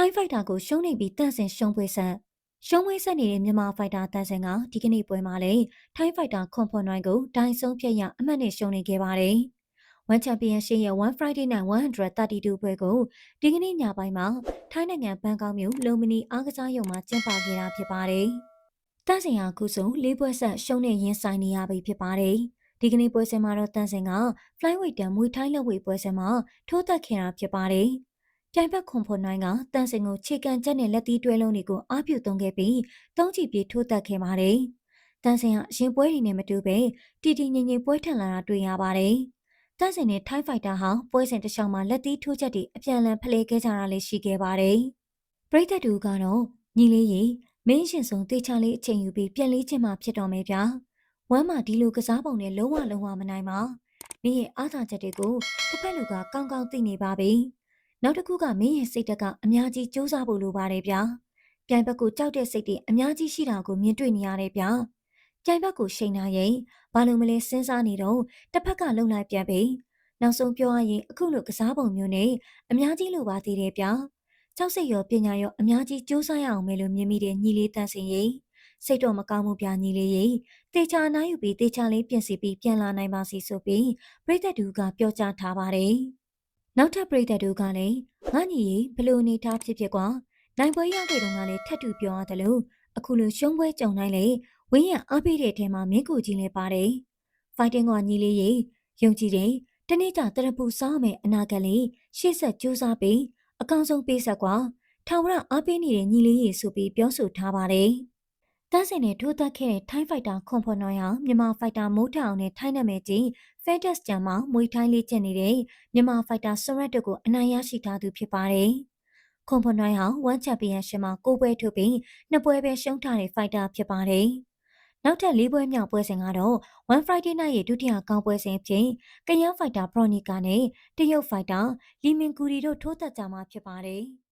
ထိုင်းဖိုက်တာကိုရှုံးနေပြီးတန့်စင်ရှုံးပွဲဆက်ရှုံးပွဲဆက်နေတဲ့မြန်မာဖိုက်တာတန့်စင်ကဒီကနေ့ပွဲမှာလည်းထိုင်းဖိုက်တာခွန်ဖွန်နိုင်ကိုဒိုင်ဆုံးဖြတ်ရအမှတ်နဲ့ရှုံးနေခဲ့ပါတယ်။ One Championship ရဲ့ One Friday Night 132ပွဲကိုဒီကနေ့ညပိုင်းမှာထိုင်းနိုင်ငံဘန်ကောက်မြို့လုံမနီအားကစားရုံမှာကျင်းပခဲ့တာဖြစ်ပါတယ်။တန့်စင်ဟာခုဆုံး၄ပွဲဆက်ရှုံးနေရင်းဆိုင်နေရပြီဖြစ်ပါတယ်။ဒီကနေ့ပွဲစဉ်မှာတော့တန်စင်က flyweight တန်မွေထိုင်းလက်ဝေပွဲစဉ်မှာထိုးသက်ခဲ့တာဖြစ်ပါတယ်။ ပြိုင်ဘက်ခွန်ဖွန်နိုင်ကတန်စင်ကိုခြေကန်ချက်နဲ့လက်သီးတွဲလုံးတွေကိုအားပြုသုံးခဲ့ပြီးတုံးချီပြေထိုးတက်ခဲ့ပါတယ်။တန်စင်ဟာရင်ပွဲတွေနဲ့မတူပဲတီတီငင်ငင်ပွဲထန်လာတာတွေ့ရပါတယ်။တန်စင်နဲ့ထိုင်းဖိုက်တာဟာပွဲစဉ်တစ်လျှောက်မှာလက်သီးထိုးချက်တွေအပြန်အလှန်ဖလှယ်ခဲ့ကြတာလည်းရှိခဲ့ပါတယ်။ပရိသတ်တူကတော့ညီလေးရီမင်းရှင်ဆုံးတေချာလေးအချိန်ယူပြီးပြန်လေးချင်းမှဖြစ်တော်မယ်ဗျာ။ဝမ်းမှာဒီလိုကစားပုံနဲ့လုံးဝလုံးဝမနိုင်ပါ။မင်းရဲ့အားသာချက်တွေကိုတစ်ဖက်လူကကောင်းကောင်းသိနေပါပြီ။ နောက်တစ်ခုကမင်းရဲ့စိတ်တက်ကအများကြီးစူးစမ်းဖို့လိုပါတယ်ဗျာပြိုင်ဘက်ကိုကြောက်တဲ့စိတ်တွေအများကြီးရှိတာကိုမြင်တွေ့နေရတယ်ဗျာပြိုင်ဘက်ကိုရှိန်နာရင်ဘာလို့မလဲစဉ်းစားနေတော့တစ်ဖက်ကလုံလိုက်ပြန်ပြီနောက်ဆုံးပြောရရင်အခုလိုကစားပုံမျိုးနဲ့အများကြီးလိုပါသေးတယ်ဗျာကြောက်စိတ်ရောပညာရောအများကြီးစူးစမ်းရအောင်မယ်လို့မြင်မိတဲ့ညီလေးတန်းစင်ရင်စိတ်တော့မကောင်းမှုပြညီလေးရေတေချာနားယူပြီးတေချာလေးပြင်စီပြီးပြန်လာနိုင်ပါစီဆိုပြီးပြိသက်တူကပြောကြားထားပါတယ် နောက်ထပ်ပြည်သက်တို့ကလည်းငါညီရေဘလို့နေထားဖြစ်ဖြစ်ကွာနိုင်ပွဲရခဲ့တုန်းကလည်းထပ်တူပြောရတယ်လို့အခုလိုရှုံးပွဲကြုံနိုင်လေဝင်းရအားပေးတဲ့အထဲမှာမင်းကိုကြီးလည်းပါတယ်ဖိုင်တင်ကညီလေးရေယုံကြည်တယ်တနေ့ကျတရပူစားမယ်အနာဂတ်လေးရှေ့ဆက်ကြိုးစားပြီးအကောင်းဆုံးပေးဆက်ကွာထာဝရအားပေးနေတဲ့ညီလေးရေဆိုပြီးပြောဆိုထားပါတယ် တန်းစင်နဲ့ထိုးသက်ခဲ့တဲ့ထိုင်းဖိုက်တာခွန်ဖွန်နော်ရမြန်မာဖိုက်တာမိုးထောင်နဲ့ထိုင်းနာမည်ကြီး Fantas ကျမ်းမှာမွေထိုင်းလေးကျင့်နေတဲ့မြန်မာဖိုက်တာဆွရက်တို့ကိုအနိုင်ရရှိထားသူဖြစ်ပါတယ်။ခွန်ဖွန်နိုင်ဟာ1ချန်ပီယံရှစ်မှာ9ပွဲထုတ်ပြီး2ပွဲပဲရှုံးထားတဲ့ဖိုက်တာဖြစ်ပါတယ်။နောက်ထပ်၄ပွဲမြောက်ပွဲစဉ်ကတော့ One Friday Night ရဲ့ဒုတိယကောင်းပွဲစဉ်အဖြစ်ကယန်းဖိုက်တာဘရော့နီကာနဲ့တရုတ်ဖိုက်တာလီမင်ကူရီတို့ထိုးသက်ကြမှာဖြစ်ပါတယ်။